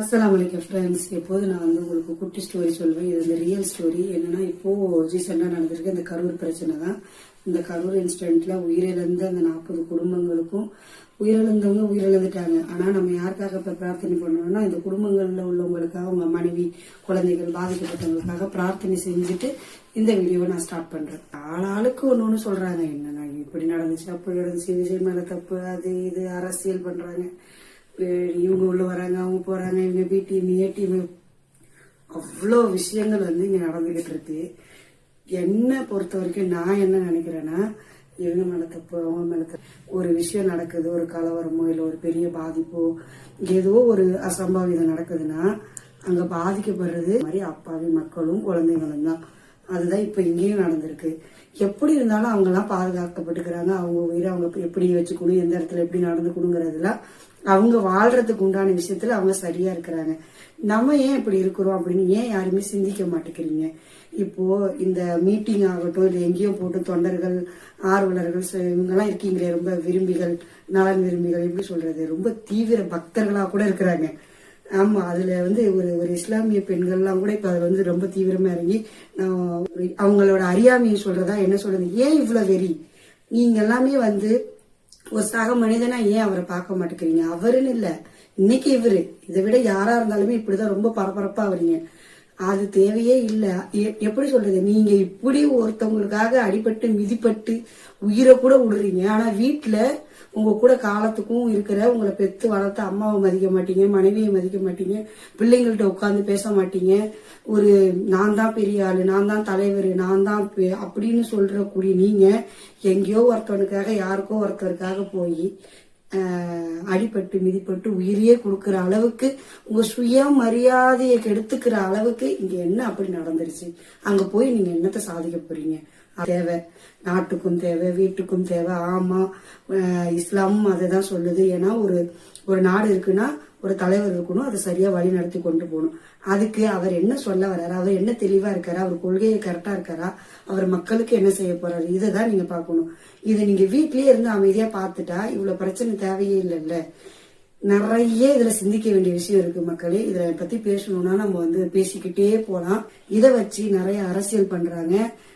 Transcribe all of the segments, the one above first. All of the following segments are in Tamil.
அஸ்லாம் வலைக்கம் ஃப்ரெண்ட்ஸ் எப்போது நான் வந்து உங்களுக்கு குட்டி ஸ்டோரி சொல்வேன்? இது இந்த ரியல் ஸ்டோரி என்னன்னா இப்போ ரீசெண்டாக நடந்திருக்கு? இந்த கரூர் பிரச்சனை தான். இந்த கரூர் இன்சிடென்ட்ல உயிரிழந்த அந்த நாற்பது குடும்பங்களுக்கும் உயிரிழந்தவங்க உயிரிழந்துட்டாங்க. ஆனா நம்ம யாருக்காக இப்ப பிரார்த்தனை பண்ணணும்னா இந்த குடும்பங்கள்ல உள்ளவங்களுக்காக அவங்க மனைவி குழந்தைகள் பாதிக்கப்பட்டவங்களுக்காக பிரார்த்தனை செஞ்சுட்டு இந்த வீடியோவை நான் ஸ்டார்ட் பண்றேன். ஆளாளுக்கு ஒன்று ஒன்று சொல்றாங்க. என்னன்னா இப்படி நடந்துச்சு? அப்படி நடந்துச்சு. விஜய் மேல தப்பு அது இது அரசியல் பண்றாங்க. இவங்க உள்ள வராங்க அவங்க போறாங்க இவங்க பி டீம் ஏ டீம் அவ்வளோ விஷயங்கள் வந்து இங்க நடந்துகிட்டு இருக்கு என்னை பொறுத்த வரைக்கும் நான் என்ன நினைக்கிறேன்னா இவங்க மேல தப்பு அவங்க மேல தப்பு. ஒரு விஷயம் நடக்குது ஒரு கலவரமோ இல்லை ஒரு பெரிய பாதிப்போ ஏதோ ஒரு அசம்பாவிதம் நடக்குதுன்னா அங்க பாதிக்கப்படுறது மாதிரி அப்பாவி மக்களும் குழந்தைங்களும் தான். அதுதான் இப்போ இங்கேயும் நடந்திருக்கு. எப்படி இருந்தாலும் அவங்கெல்லாம் பாதுகாக்கப்பட்டுக்கிறாங்க. அவங்க உயிரை அவங்க எப்படி வச்சுக்கணும் எந்த இடத்துல எப்படி நடந்துக்கணுங்கிறதுலாம் அவங்க வாழ்றதுக்கு உண்டான விஷயத்துல அவங்க சரியா இருக்கிறாங்க. நம்ம ஏன் இப்படி இருக்கிறோம் அப்படின்னு ஏன் யாருமே சிந்திக்க மாட்டேங்கிறீங்க? இப்போ இந்த மீட்டிங் ஆகட்டும் இல்லை எங்கேயோ போட்டு தொண்டர்கள் ஆர்வலர்கள் இவங்கெல்லாம் இருக்கீங்களே ரொம்ப விரும்பிகள் நலன் விரும்பிகள் எப்படி சொல்றது? ரொம்ப தீவிர பக்தர்களா கூட இருக்கிறாங்க. ஆமா அதுல வந்து ஒரு ஒரு இஸ்லாமிய பெண்கள்லாம் கூட இப்ப அதுல வந்து ரொம்ப தீவிரமா இறங்கி அவங்களோட அறியாமையை சொல்றதா என்ன சொல்றது? ஏன் இவ்வளவு வெறி? நீங்க எல்லாமே வந்து ஒரு சக மனிதனா ஏன் அவரை பார்க்க மாட்டேங்கிறீங்க? அவருன்னு இல்ல. இன்னைக்கு இவரு. இதை விட யாரா இருந்தாலுமே இப்படிதான் ரொம்ப பரபரப்பா வரீங்க அது தேவையே இல்லை. எ- எப்படி சொல்றது? நீங்க இப்படி ஒருத்தவங்களுக்காக அடிபட்டு மிதிப்பட்டு உயிரை கூட விடுறீங்க. ஆனா வீட்டுல உங்க கூட காலத்துக்கும் இருக்கிற உங்களை பெத்து வளர்த்த அம்மாவை மதிக்க மாட்டீங்க மனைவியை மதிக்க மாட்டீங்க பிள்ளைங்கள்ட்ட உட்காந்து பேச மாட்டீங்க. ஒரு நான் தான் பெரிய ஆளு நான் தான் தலைவர் நான் தான் அப்படின்னு சொல்ற கூடிய நீங்க எங்கேயோ ஒருத்தவனுக்காக யாருக்கோ ஒருத்தருக்காக போய் அடிபட்டு மிதிப்பட்டு உயிரையே கொடுக்கிற அளவுக்கு உங்க சுய மரியாதையை கெடுத்துக்கிற அளவுக்கு இங்க என்ன அப்படி நடந்துருச்சு? அங்க போய் நீங்க என்னத்தை சாதிக்க போறீங்க? அது தேவை. நாட்டுக்கும் தேவை வீட்டுக்கும் தேவை. ஆமா. இஸ்லாம் இஸ்லாமும் அதை தான் சொல்லுது. ஏன்னா ஒரு ஒரு நாடு இருக்குன்னா ஒரு தலைவர் இருக்கணும் அதை சரியா வழி நடத்தி கொண்டு போகணும். அதுக்கு அவர் என்ன சொல்ல வர்றாரு அவர் என்ன தெளிவா இருக்காரா அவர் கொள்கையை கரெக்டா இருக்காரா அவர் மக்களுக்கு என்ன செய்ய போறாரு இதை தான் நீங்க பார்க்கணும். இதை நீங்க வீட்லயே இருந்து அமைதியா பார்த்துட்டா இவ்வளவு பிரச்சனை தேவையே இல்லைல்ல. நிறைய இதுல சிந்திக்க வேண்டிய விஷயம் இருக்கு மக்களே. இதுல பத்தி பேசணும்னா நம்ம வந்து பேசிக்கிட்டே போலாம். இதை வச்சு நிறைய அரசியல் பண்றாங்க.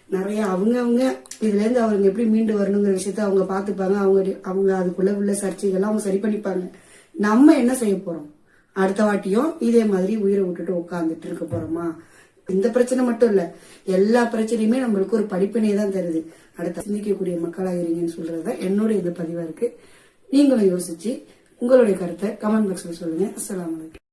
நிறைய அவங்கவுங்க இதுல இருந்து அவங்க எப்படி மீண்டு வரணுங்கிற விஷயத்த அவங்க பாத்துப்பாங்க அவங்க அவங்க அதுக்குள்ள உள்ள சர்ச்சைகள்லாம் அவங்க சரி பண்ணிப்பாங்க. நம்ம என்ன செய்ய போறோம்? அடுத்த வாட்டியும் இதே மாதிரி உயிரை விட்டுட்டு உட்காந்துட்டு இருக்க போறோமா? இந்த பிரச்சனை மட்டும் இல்ல. எல்லா பிரச்சனையுமே நம்மளுக்கு ஒரு படிப்பினை தான் தருது. அடுத்த சிந்திக்கக்கூடிய மக்களாகிறீங்கன்னு இருங்கன்னு சொல்றதுதான் என்னோட இது பதிவா இருக்கு. நீங்களும் யோசிச்சு உங்களுடைய கருத்தை கமெண்ட் பாக்ஸ்ல சொல்லுங்க. அஸ்லாம் அலைக்கும்.